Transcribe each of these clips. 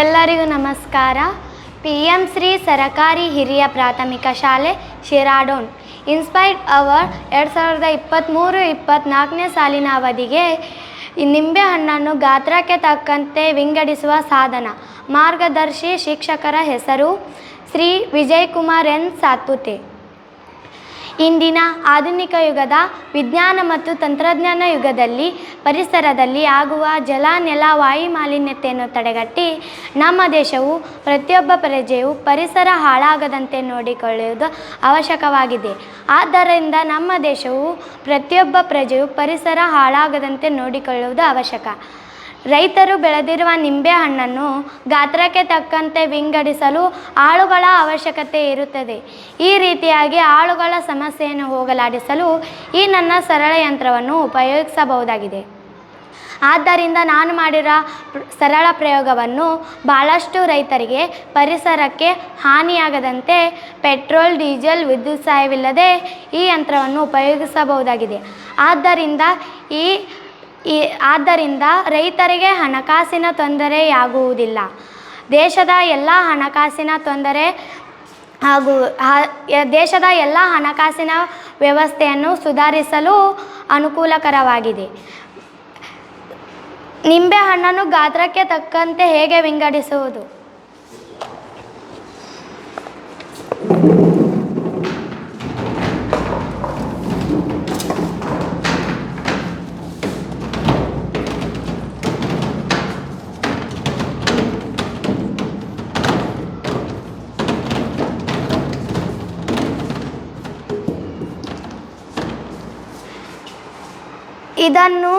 ಎಲ್ಲರಿಗೂ ನಮಸ್ಕಾರ. P M Shri ಸರಕಾರಿ ಹಿರಿಯ ಪ್ರಾಥಮಿಕ ಶಾಲೆ ಶಿರಾಡೋನ್. ಇನ್ಸ್ಪೈರ್ಡ್ ಅವರ್ ಎರಡು ಸಾವಿರದ ಇಪ್ಪತ್ತ್ಮೂರು ಇಪ್ಪತ್ತ್ನಾಲ್ಕನೇ ಸಾಲಿನ ಅವಧಿಗೆ ನಿಂಬೆ ಹಣ್ಣನ್ನು ಗಾತ್ರಕ್ಕೆ ತಕ್ಕಂತೆ ವಿಂಗಡಿಸುವ ಸಾಧನ. ಮಾರ್ಗದರ್ಶಿ ಶಿಕ್ಷಕರ ಹೆಸರು ಶ್ರೀ ವಿಜಯ್ ಕುಮಾರ್ ಎನ್. ಸಾತ್ಪುತೆ. ಇಂದಿನ ಆಧುನಿಕ ಯುಗದ ವಿಜ್ಞಾನ ಮತ್ತು ತಂತ್ರಜ್ಞಾನ ಯುಗದಲ್ಲಿ, ಪರಿಸರದಲ್ಲಿ ಆಗುವ ಜಲ, ನೆಲ, ವಾಯು ಮಾಲಿನ್ಯತೆಯನ್ನು ತಡೆಗಟ್ಟಿ ನಮ್ಮ ದೇಶವು ಪ್ರತಿಯೊಬ್ಬ ಪ್ರಜೆಯು ಪರಿಸರ ಹಾಳಾಗದಂತೆ ನೋಡಿಕೊಳ್ಳುವುದು ಅವಶ್ಯಕವಾಗಿದೆ. ಆದ್ದರಿಂದ ನಮ್ಮ ದೇಶವು ಪ್ರತಿಯೊಬ್ಬ ಪ್ರಜೆಯು ಪರಿಸರ ಹಾಳಾಗದಂತೆ ನೋಡಿಕೊಳ್ಳುವುದು ಅವಶ್ಯಕ. ರೈತರು ಬೆಳೆದಿರುವ ನಿಂಬೆ ಹಣ್ಣನ್ನು ಗಾತ್ರಕ್ಕೆ ತಕ್ಕಂತೆ ವಿಂಗಡಿಸಲು ಆಳುಗಳ ಅವಶ್ಯಕತೆ ಇರುತ್ತದೆ. ಈ ರೀತಿಯಾಗಿ ಆಳುಗಳ ಸಮಸ್ಯೆಯನ್ನು ಹೋಗಲಾಡಿಸಲು ಈ ನನ್ನ ಸರಳ ಯಂತ್ರವನ್ನು ಉಪಯೋಗಿಸಬಹುದಾಗಿದೆ. ಆದ್ದರಿಂದ ನಾನು ಮಾಡಿರೋ ಸರಳ ಪ್ರಯೋಗವನ್ನು ಭಾಳಷ್ಟು ರೈತರಿಗೆ ಪರಿಸರಕ್ಕೆ ಹಾನಿಯಾಗದಂತೆ ಪೆಟ್ರೋಲ್, ಡೀಸೆಲ್, ವಿದ್ಯುತ್ ಸಹಾಯವಿಲ್ಲದೆ ಈ ಯಂತ್ರವನ್ನು ಉಪಯೋಗಿಸಬಹುದಾಗಿದೆ. ಆದ್ದರಿಂದ ಈ ಈ, ಆದ್ದರಿಂದ ರೈತರಿಗೆ ಹಣಕಾಸಿನ ತೊಂದರೆಯಾಗುವುದಿಲ್ಲ. ದೇಶದ ಎಲ್ಲ ಹಣಕಾಸಿನ ತೊಂದರೆ ಹಾಗೂ ದೇಶದ ಎಲ್ಲ ಹಣಕಾಸಿನ ವ್ಯವಸ್ಥೆಯನ್ನು ಸುಧಾರಿಸಲು ಅನುಕೂಲಕರವಾಗಿದೆ. ನಿಂಬೆ ಹಣ್ಣನ್ನು ಗಾತ್ರಕ್ಕೆ ತಕ್ಕಂತೆ ಹೇಗೆ ವಿಂಗಡಿಸುವುದು? ಇದನ್ನು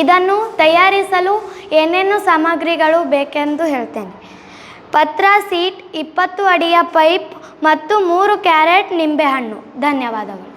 ಇದನ್ನು ತಯಾರಿಸಲು ಏನೇನು ಸಾಮಗ್ರಿಗಳು ಬೇಕೆಂದು ಹೇಳ್ತೇನೆ. ಪತ್ರ, ಸೀಟ್, ಇಪ್ಪತ್ತು ಅಡಿಯ ಪೈಪ್ ಮತ್ತು ಮೂರು ಕ್ಯಾರೆಟ್ ನಿಂಬೆಹಣ್ಣು. ಧನ್ಯವಾದಗಳು.